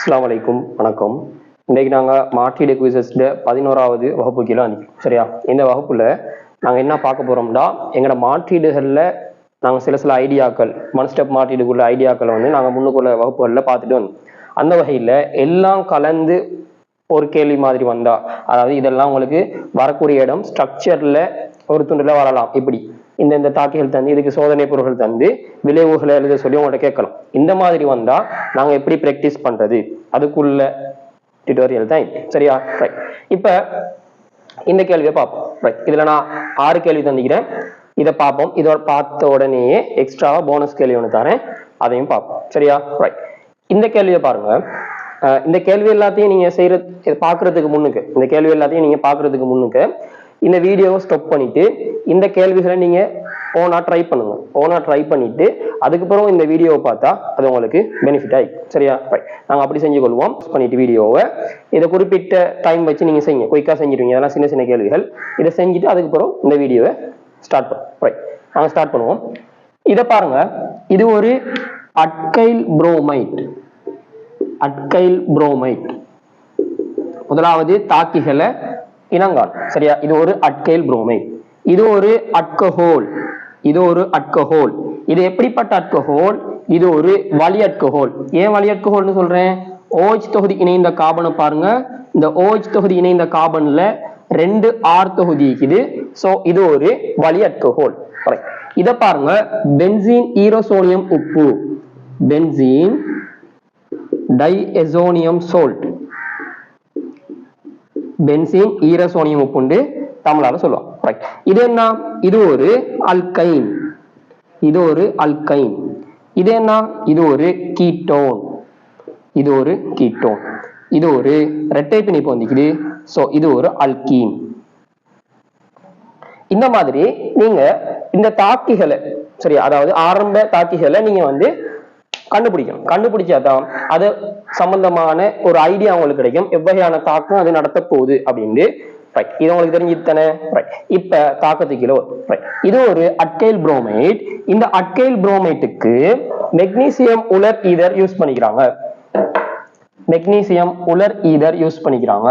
அஸ்லாம் வலைக்கும் வணக்கம். இன்றைக்கு நாங்கள் மாற்றீடு குவிசஸ்ல பதினோராவது வகுப்பு கீழே நிற்கிறோம் சரியா? இந்த வகுப்புல நாங்கள் என்ன பார்க்க போறோம்னா எங்களோட மாற்றீடுகளில் நாங்கள் சில சில ஐடியாக்கள் ஒன் ஸ்டெப் மாற்றீடுக்குள்ள ஐடியாக்களை வந்து நாங்கள் முன்னுக்குள்ள வகுப்புகளில் பார்த்துட்டு வந்தோம். அந்த வகையில் எல்லாம் கலந்து ஒரு கேள்வி மாதிரி வந்தா அதாவது இதெல்லாம் உங்களுக்கு வரக்கூடிய இடம் ஸ்ட்ரக்சர்ல ஒரு துண்டுல வரலாம். இப்படி இந்த இந்த தாக்கிகள் தந்து இதுக்கு சோதனை பொருட்கள் தந்து விளைவுகளை எழுத சொல்லி உங்கள்ட்ட கேட்கலாம் இந்த மாதிரி வந்தா நாங்க எப்படி பிராக்டிஸ் பண்றது? அதுக்குள்ள டியூட்டோரியல் தான் சரியா? ரைட் இப்ப இந்த கேள்வியை பார்ப்போம். ரைட் இதுல நான் ஆறு கேள்வி தந்திக்கிறேன். இதை பார்ப்போம். இதோட பார்த்த உடனேயே எக்ஸ்ட்ராவா போனஸ் கேள்வி ஒன்று தரேன். அதையும் பார்ப்போம். சரியா? ரைட் இந்த கேள்வியை பாருங்க. இந்த கேள்வி எல்லாத்தையும் நீங்க செய்யற பாக்குறதுக்கு முன்னுக்கு இந்த கேள்வி எல்லாத்தையும் நீங்க பாக்குறதுக்கு முன்னுக்கு இந்த வீடியோவை ஸ்டாப் பண்ணிட்டு இந்த கேள்விகளை நீங்க ஓனா ட்ரை பண்ணுங்க. ஓனா ட்ரை பண்ணிட்டு அதுக்கப்புறம் இந்த வீடியோவை பார்த்தா அது உங்களுக்கு பெனிஃபிட் ஆயிடும். சரியா? ரைட் நாங்க அப்படி செஞ்சு கொள்வோம். பண்ணிட்டு வீடியோவை. இதை குறிப்பிட்ட டைம் வச்சு நீங்க செய்யுங்க. குயிக்கா செஞ்சிருவீங்க. அதெல்லாம் சின்ன சின்ன கேள்விகள். இதை செஞ்சுட்டு அதுக்கப்புறம் இந்த வீடியோவை ஸ்டார்ட் பண்ணுவோம் ரைட் நாங்க ஸ்டார்ட் பண்ணுவோம். இதை பாருங்க. இது ஒரு அட்கைல் புரோமைட் அட்கைல் புரோமைட் முதலாவது தாக்கிகளை இனங்கான். சரியா? இது ஒரு அட்கைல் புரோமைட் இது ஒரு அட்கஹோல். இது ஒரு அட்கஹோல். இது எப்படிப்பட்ட அட்கஹோல்? இது ஒரு வலி அட்கஹோல் ஏன் வலி அட்கஹோல்னு சொல்றேன்? ஓஜ் தொகுதி இணைந்த காபனை பாருங்க. இந்த ஓஜ் தொகுதி இணைந்த காபன்ல ரெண்டு ஆர் தொகுதி இருக்குது. சோ இது ஒரு வலி அட்கஹோல் இத பாருங்க. பென்சீன் ஈரோசோனியம் உப்பு. பென்சீன் டைஎசோனியம் சோல்ட் பென்சீன் ஈரசோனியம் உப்புண்டு தமிழால சொல்லுவோம் ரைட் இது என்ன? இது ஒரு அல்கைன் இது ஒரு அல்கைன் இது என்ன? இது ஒரு கீட்டோன் இது ஒரு கீட்டோன் இது ஒரு ரெட்டை பிணைப்பு வந்துக்குது. சோ இது ஒரு அல்கீன் இந்த மாதிரி நீங்க இந்த தாக்கிகளை சரி அதாவது ஆரம்ப தாக்கிகளை நீங்க வந்து கண்டுபிடிக்கணும். கண்டுபிடிச்சாதான் அது சம்பந்தமான ஒரு ஐடியா உங்களுக்கு கிடைக்கும். எவ்வகையான தாக்கம் அது நடத்த போகுது அப்படின்னு ரைட் இது உங்களுக்கு தெரிஞ்சுத்தானே ரைட் இப்ப தாக்கத்துக்கு கிலோ ரைட் இது ஒரு அட்கைல் புரோமைட் இந்த அட்கைல் புரோமைட்டுக்கு மெக்னீசியம் உலர் ஈதர் யூஸ் பண்ணிக்கிறாங்க. மெக்னீசியம் உலர் ஈதர் யூஸ் பண்ணிக்கிறாங்க.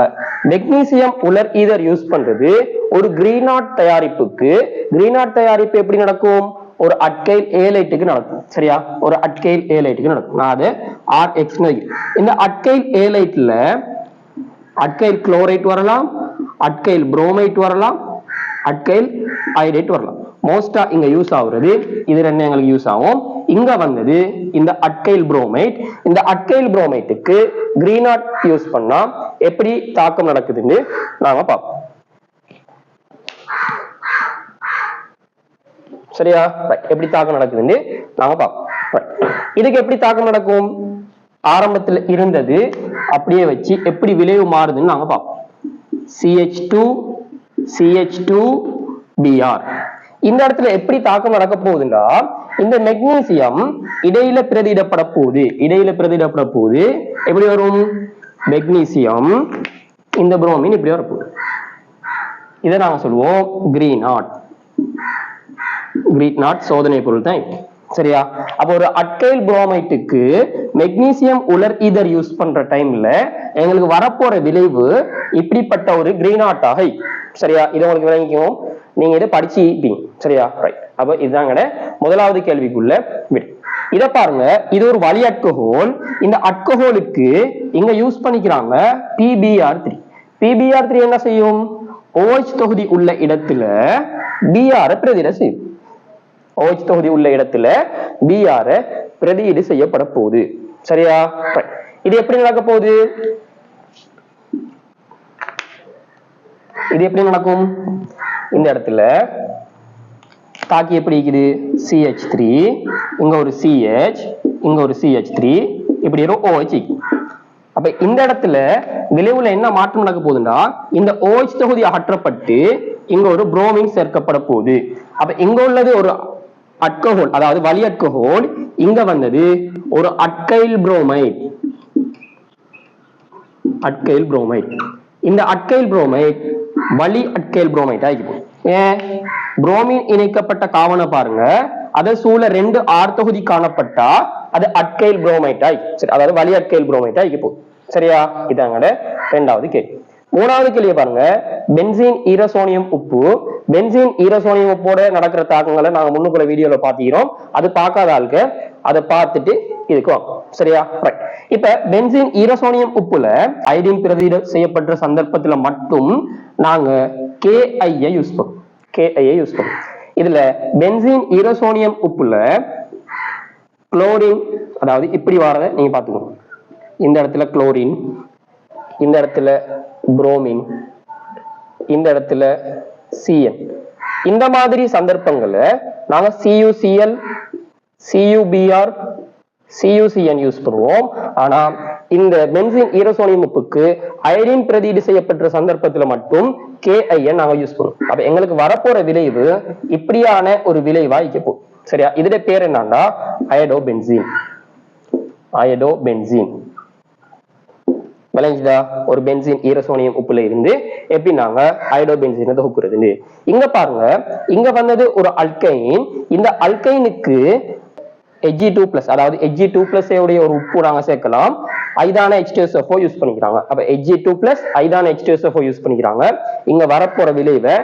மெக்னீசியம் உலர் ஈதர் யூஸ் பண்றது ஒரு கிரீனாட் தயாரிப்புக்கு. கிரீனாட் தயாரிப்பு எப்படி நடக்கும்? ஒரு அட்கைல் ஏலைட்டுக்கு நடக்கும். சரியா? ஒரு அட்கைல் ஏலைட்டுக்கு நடக்கும். நான் அது ஆர் எக்ஸ் இந்த அட்கைல் ஏலைட்ல அட்கைல் குளோரைட் வரலாம் அட்கைல் புரோமைட் வரலாம் அட்கைல் ஐடைட் வரலாம். மோஸ்டா இங்க யூஸ் ஆகுறது இது ரெண்டு எங்களுக்கு யூஸ் ஆகும். இங்க வந்தது இந்த அட்கைல் புரோமைட் இந்த அட்கைல் புரோமைட்டுக்கு கிரீனாட் யூஸ் பண்ணா எப்படி தாக்கம் நடக்குதுன்னு நாம பார்ப்போம். சரியா? எப்படி தாக்கம் நடக்குதுன்னு நாம பார்ப்போம். இதுக்கு எப்படி தாக்கம் நடக்கும்? ஆரம்பத்துல இருந்தது அப்படியே வச்சு எப்படி விளைவு மாறுதுன்னு நாங்க பார்ப்போம். CH two CH two BR இந்த இடத்துல எப்படி தாக்கம் நடக்க போகுதுன்னா இந்த மெக்னீசியம் இடையில பிரதியிடப்பட போகுது. இடையில பிரதியிடப்பட போகுது. எப்படி வரும்? மெக்னீசியம் இந்த புரோமின் இப்படி வரப்போகுது. இதை நாங்க சொல்லுவோம் கிரீன் ஆட் கிரீட் நாட் சோதனை பொருள் தான் சரியா? அப்போ ஒரு அட்கைல் புரோமைட்டுக்கு மெக்னீசியம் உலர் ஈதர் யூஸ் பண்ற டைம்ல எங்களுக்கு வரப்போற விளைவு இப்படிப்பட்ட ஒரு கிரீனாட்டாக இருக்கும். சரியா? இதை உங்களுக்கு விளங்கிக்கும் நீங்க இதை படிச்சுப்பீங்க சரியா? ரைட் அப்ப இதுதாங்கட முதலாவது கேள்விக்குள்ள விடு. இத பாருங்க. இது ஒரு வழி அட்கஹோல் இந்த அட்கஹோலுக்கு இங்க யூஸ் பண்ணிக்கிறாங்க பிபிஆர் த்ரீ பிபிஆர் த்ரீ என்ன செய்யும்? ஓஎச் தொகுதி உள்ள இடத்துல பிஆர் பிரதிட செய்யும். OH தொகுதி உள்ள இடத்துல பிஆர் பிரதியீடு செய்யப்பட போகுது. சரியா? இது எப்படி நடக்க போகுது? இது எப்படி நடக்கும்? இந்த இடத்துல தாக்கி எப்படி இருக்குது? சிஹெச் த்ரீ இங்க ஒரு சிஹெச் இங்க ஒரு சிஹெச் த்ரீ இப்படி ஓஹெச் இருக்கும். அப்ப இந்த இடத்துல விளைவுல என்ன மாற்றம் நடக்க போகுதுன்னா இந்த ஓஹெச் தொகுதி அகற்றப்பட்டு இங்க ஒரு புரோமின் சேர்க்கப்பட போகுது. அப்ப இங்க உள்ளது ஒரு அட்கஹோல் அதாவது வலி அட்கஹோல் இங்க வந்தது. ஒரு அட்கைல் புரோமைட். அட்கைல் புரோமைட். இந்த அட்கைல் புரோமைட் வலி அட்கைல் புரோமைட் ஆகிப்போம் ஏன்? புரோமின் இணைக்கப்பட்ட காவனை பாருங்க. அதை சூழ ரெண்டு ஆர் தொகுதி காணப்பட்டா அது அட்கைல் புரோமைட் ஆகி சரி அதாவது வலி அட்கைல் புரோமைட் ஆகிப்போம் சரியா? இதாங்கட ரெண்டாவது கேள்வி. மூணாவது கேள்வி பாருங்க. பென்சீன் ஈரசோனியம் உப்பு. பென்சீன் ஈரசோனியம் உப்போட நடக்கிற தாக்கங்களை நாங்க முன்னுக்குள்ள வீடியோல பாத்திக்கிறோம் அது பார்க்காத ஆளுக்கு அதை பார்த்துட்டு இதுக்கு சரியா? ரைட் இப்ப பென்சீன் ஈரசோனியம் உப்புல ஐடின் பிரதியிட செய்யப்பட்ட சந்தர்ப்பத்துல மட்டும் நாங்க கேஐயை யூஸ் பண்ணும் கேஐயை யூஸ் பண்ணோம் இதுல பென்சீன் ஈரசோனியம் உப்புல குளோரின் அதாவது இப்படி வரத நீங்க பாத்துக்கோங்க இந்த இடத்துல குளோரின் இந்த இடத்துல புரோமின் இந்த இடத்துல சிஎன் இந்த மாதிரி சந்தர்ப்பங்களை நாங்கள் சியூசிஎல் சியூபிஆர் சியூசிஎன் யூஸ் பண்ணுவோம். ஆனா இந்த பென்சின் ஈரசோனியம் உப்புக்கு அயடின் பிரதீடு செய்யப்பட்ட சந்தர்ப்பத்துல மட்டும் கேஐஎன் நாங்க யூஸ் பண்ணுவோம். அப்ப எங்களுக்கு வரப்போற விளைவு இப்படியான ஒரு விளைவா போகும் சரியா? இதுல பேர் என்னன்னா அயடோ பென்சின் அயடோ பென்சின் விளைஞ்சுதா? ஒரு பென்சின் ஈரசோனியம் உப்புல இருந்து எப்படி நாங்க அயடோ பென்சினை தொகுக்கிறது இங்க பாருங்க இங்க வந்தது ஒரு அல்கைன் இந்த அல்கைனுக்கு Hg டூ பிளஸ் அதாவது Hg டூ பிளஸ் உடைய ஒரு உப்பு நாங்க சேர்க்கலாம். ஐதான H2SO யூஸ் பண்ணிக்கிறாங்க. அப்ப எஜி டூ பிளஸ் ஐதான H2SO யூஸ் பண்ணிக்கிறாங்க. இங்க வரப்போற விளைவை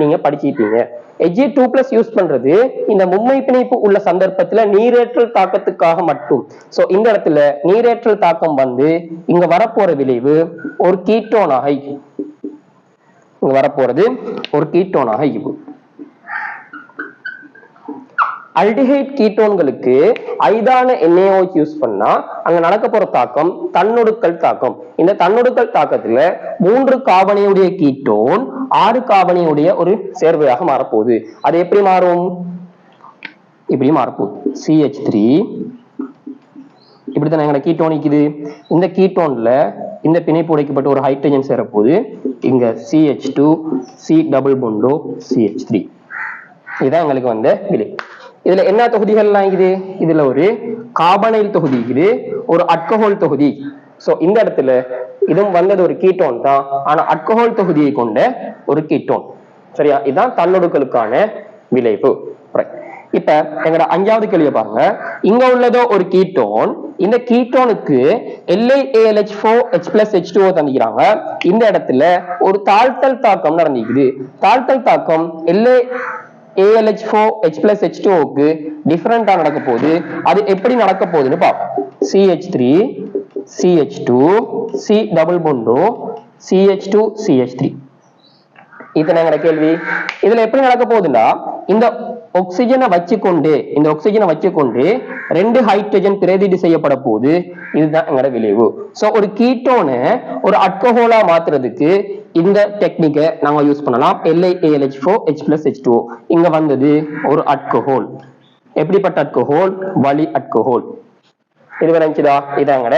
நீங்க படிச்சுட்டீங்க எஜே டூ பிளஸ் யூஸ் பண்றது இந்த மும்மை பிணைப்பு உள்ள சந்தர்ப்பத்துல நீரேற்றல் தாக்கத்துக்காக மட்டும். சோ இந்த இடத்துல நீரேற்றல் தாக்கம் வந்து இங்க வரப்போற விளைவு ஒரு கீட்டோனாக இங்க வரப்போறது ஒரு கீட்டோனாக இருக்கும் அல்டிஹைட் கீட்டோன்களுக்கு ஐதான எண்ணெயோ யூஸ் பண்ணா அங்க நடக்க போற தாக்கம் தன்னொடுக்கல் தாக்கம். இந்த தன்னொடுக்கல் தாக்கத்துல மூன்று காபனையுடைய கீட்டோன் ஆறு காபனையுடைய ஒரு சேர்வையாக மாறப்போகுது. அது எப்படி மாறும்? இப்படி மாறப்போகுது. சிஹெச் த்ரீ இப்படித்தானே எங்களை கீட்டோனிக்குது இந்த கீட்டோன்ல இந்த பிணைப்பு உடைக்கப்பட்ட ஒரு ஹைட்ரஜன் சேரப்போகுது. இங்க சிஹெச் டூ சி டபுள் பொண்டோ சிஹெச் த்ரீ இதுதான் எங்களுக்கு வந்த விலை இதுல என்ன தொகுதிகள்லாம் இருக்குது இதுல ஒரு காபனைல் தொகுதி இருக்குது ஒரு அல்கஹால் தொகுதி. சோ இந்த இடத்துல இதுவும் வந்தது ஒரு கீட்டோன் தான். ஆனா அல்கஹால் தொகுதியை கொண்ட ஒரு கீட்டோன் சரியா? இதுதான் தன்னொடுக்கலுக்கான விளைவு. இப்ப எங்கட அஞ்சாவது கேள்வியை பாருங்க. இங்க உள்ளதோ ஒரு கீட்டோன் இந்த கீட்டோனுக்கு LiALH4 four H plus H two தந்திக்கிறாங்க. இந்த இடத்துல ஒரு தாழ்த்தல் தாக்கம் நடந்திருக்குது தாழ்த்தல் தாக்கம் LI ALH four H plus H டூக்கு டிஃபரெண்டா நடக்க போகுது. அது எப்படி நடக்க போகுதுன்னு பார்ப்போம். CH three CH two C double பொண்டோ CH two CH three இத்தனை எங்கட கேள்வி? இதுல எப்படி நடக்க போகுதுன்னா இந்த ஆக்சிஜனை வச்சுக்கொண்டு இந்த ஆக்சிஜனை வச்சுக்கொண்டு ரெண்டு ஹைட்ரஜன் பிரதிடு செய்யப்பட போகுது. இதுதான் எங்களோட விளைவு. ஸோ ஒரு கீட்டோனை ஒரு அட்கஹோலா மாத்துறதுக்கு இந்த டெக்னிக்கை நாங்க யூஸ் பண்ணலாம். LiALH4 four H plus H two இங்க வந்தது ஒரு அட்கோஹோல் எப்படிப்பட்ட அட்கோஹோல் வலி அட்கோஹோல் இது விளைஞ்சுதா இதாங்கட.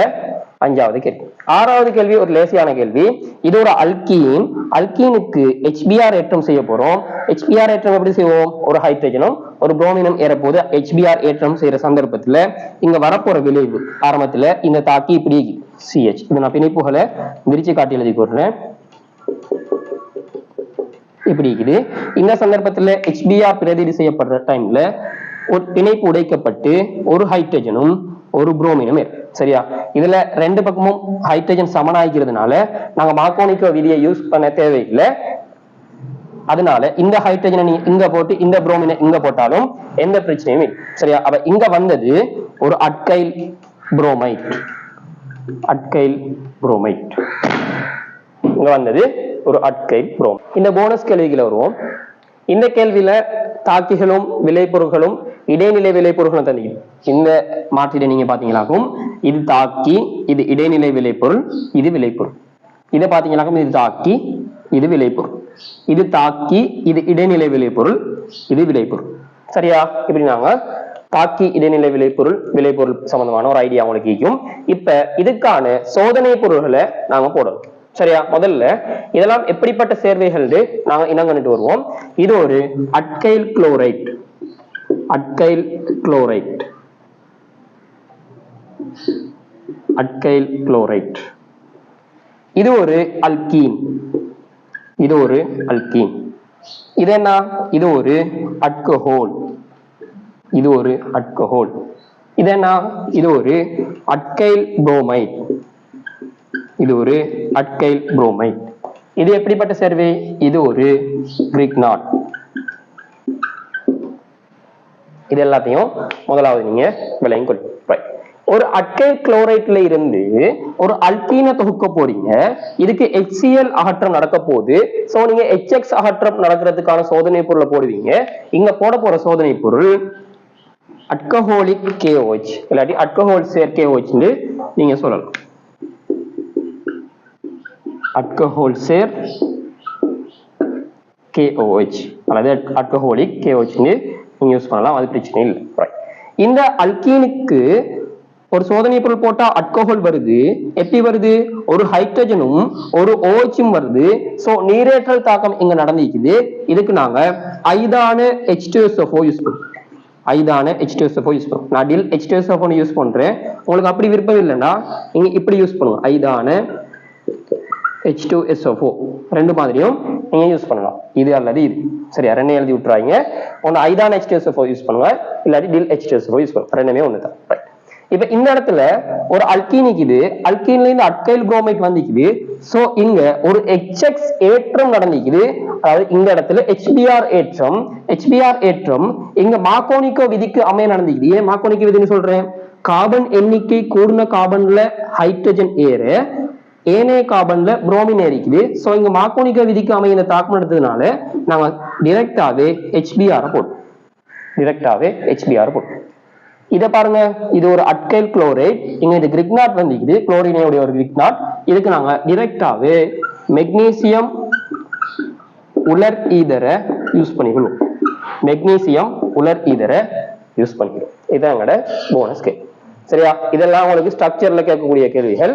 அஞ்சாவது கேள்வி. ஆறாவது கேள்வி ஒரு லேசியான கேள்வி. இது ஒரு அல்கீன் அல்கீனுக்கு ஹெச்பிஆர் ஏற்றம் செய்ய போறோம். ஹெச்பிஆர் ஏற்றம் எப்படி செய்வோம்? ஒரு ஹைட்ரஜனும் ஒரு புரோமினும் ஏறப்போது ஹெச்பிஆர் ஏற்றம் செய்யற சந்தர்ப்பத்துல இங்க வரப்போற விளைவு ஆரம்பத்துல இந்த தாக்கி இப்படி சிஹெச் இது நான் பிணைப்புகளை விரிச்சு காட்டி எழுதி போடுறேன். இப்படி இருக்குது. இந்த சந்தர்ப்பத்துல ஹெச்பிஆர் பிரதிநிதி செய்யப்படுற டைம்ல ஒரு பிணைப்பு உடைக்கப்பட்டு ஒரு ஹைட்ரஜனும் ஒரு புரோமினும் இருக்கு. சரியா? இதுல ரெண்டு பக்கமும் ஹைட்ரஜன் சமனாகிறதுனால நாங்க மாக்கோனிக்கோ விதியை யூஸ் பண்ண தேவையில்லை. அதனால இந்த ஹைட்ரஜனை நீ இங்க போட்டு இந்த புரோமினை இங்க போட்டாலும் எந்த பிரச்சனையும் இல்லை. சரியா? அப்ப இங்க வந்தது ஒரு அட்கைல் புரோமைட் அட்கைல் புரோமைட் இங்க வந்தது ஒரு அட்கை புரோம். இந்த போனஸ் கேள்விகளை வருவோம். இந்த கேள்வியில தாக்கிகளும் விளைபொருள்களும் இடைநிலை விளைபொருள்களும் தந்தீங்க இந்த மாற்றிட நீங்க பாத்தீங்களாக்கும் இது தாக்கி இது இடைநிலை விளைபொருள் இது விளைபொருள். இதை பாத்தீங்களாக்கும் இது தாக்கி இது விளைபொருள். இது தாக்கி இது இடைநிலை விளைபொருள் இது விளைபொருள். சரியா? இப்படி நாங்க தாக்கி இடைநிலை விளைபொருள் விளைபொருள் சம்பந்தமான ஒரு ஐடியா உங்களுக்கு இருக்கும் இப்ப இதுக்கான சோதனை பொருள்களை நாங்க போடணும். சரியா? முதல்ல இதெல்லாம் எப்படிப்பட்ட சேர்வைகள் நாங்க இனங்கண்டு வருவோம். இது ஒரு alkyl chloride alkyl chloride alkyl chloride இது ஒரு அல்கீன். இது ஒரு அல்கீன். இது என்ன? இது ஒரு அட்கஹோல். இது ஒரு அட்கஹோல். இது என்ன? இது ஒரு அட்கைல் புரோமைட். இது ஒரு அட்கைல் புரோமைட். இது எப்படிப்பட்ட சேர்வை? இது ஒரு கிரீக் நாட் இது எல்லாத்தையும் முதலாவது நீங்க விலையும் கொள்ளும் ஒரு அட்கைல் குளோரைட்ல இருந்து ஒரு அல்கீனை தொகுக்க போறீங்க. இதுக்கு HCl அகற்றம் நடக்க போகுது. சோ நீங்க ஹெச்எக்ஸ் அகற்றம் நடக்கிறதுக்கான சோதனை பொருளை போடுவீங்க. இங்க போட போற சோதனை பொருள் அட்கஹோலிக் கேஓச் இல்லாட்டி அட்கஹோல் செயற்கே KOH நீங்க சொல்லலாம். Alcohol சேர் KOH அல்லது alcoholic KOH நீங்க யூஸ் பண்ணலாம் அது பிரச்சனை இல்லை. இந்த அல்கீனுக்கு ஒரு சோதனை பொருள் போட்டா அல்கோஹால் வருது எப்படி வருது? ஒரு ஹைட்ரஜனும் ஒரு ஓச்சும் வருது. சோ நீரேற்றல் தாக்கம் இங்க நடந்திருக்குது. இதுக்கு நாங்க ஐதான H2SO4 யூஸ் பண்ணுவோம் ஐதான H2SO4 யூஸ் பண்ணுவோம் நான் டில் H2SO4 யூஸ் பண்றேன். உங்களுக்கு அப்படி விருப்பம் இல்லைன்னா நீங்க இப்படி யூஸ் பண்ணுவோம் ஐதான H2SO4 ரெண்டு மாதிரியும் நீங்கள் யூஸ் பண்ணலாம். இது அல்லது இது. சரியா? ரெண்டே எழுதி விட்டுறாங்க ஒன்று ஐதான H2SO4 யூஸ் பண்ணுவேன் இல்லாட்டி டில் H2SO4 யூஸ் பண்ணுவேன் ரெண்டுமே ஒன்று தான் ரைட் இப்போ இந்த இடத்துல ஒரு அல்கீன் இருக்குது அல்கீன்ல இருந்து அட்கைல் குரோமைட் வந்திக்குது. ஸோ இங்க ஒரு எச்எக்ஸ் ஏற்றம் நடந்திக்குது. அதாவது இந்த இடத்துல ஹெச்பிஆர் ஏற்றம் ஹெச்பிஆர் ஏற்றம் இங்க மாக்கோனிக்கோ விதிக்கு அமைய நடந்திக்குது. ஏன் மாக்கோனிக்கோ விதின்னு சொல்றேன்? கார்பன் எண்ணிக்கை கூடின கார்பன்ல ஹைட்ரஜன் ஏறு. ஏனைய கார்பன்ல புரோமின் ஏறிக்குது ஸோ இங்க மாக்கோனிக்க விதிக்கு அமைந்த தாக்கம் எடுத்ததுனால நாங்க டிரெக்டாவே ஹெச்பிஆர் போடும் டிரெக்டாவே ஹெச்பிஆர் போடும் இதை பாருங்க. இது ஒரு அட்கைல் குளோரைட் இங்க இது கிரிக்னாட் வந்துக்குது. குளோரினையுடைய ஒரு கிரிக்னாட் இதுக்கு நாங்க டிரெக்டாவே மெக்னீசியம் உலர் ஈதரை யூஸ் பண்ணிக்கணும். மெக்னீசியம் உலர் ஈதரை யூஸ் பண்ணிக்கணும். இதான் எங்களோட போனஸ் கேள்வி. சரியா? இதெல்லாம் உங்களுக்கு ஸ்ட்ரக்சர்ல கேட்கக்கூடிய கேள்விகள்.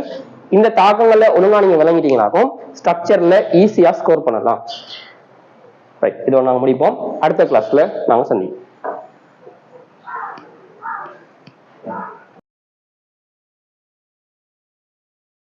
இந்த தாக்கங்கள்ல ஒழுங்கா நீங்க விளங்கிட்டீங்கனாக்கும் ஸ்ட்ரக்சர்ல ஈஸியா ஸ்கோர் பண்ணலாம். ரைட் இதோட நாங்க முடிப்போம். அடுத்த கிளாஸ்ல நாங்க சந்திப்போம்.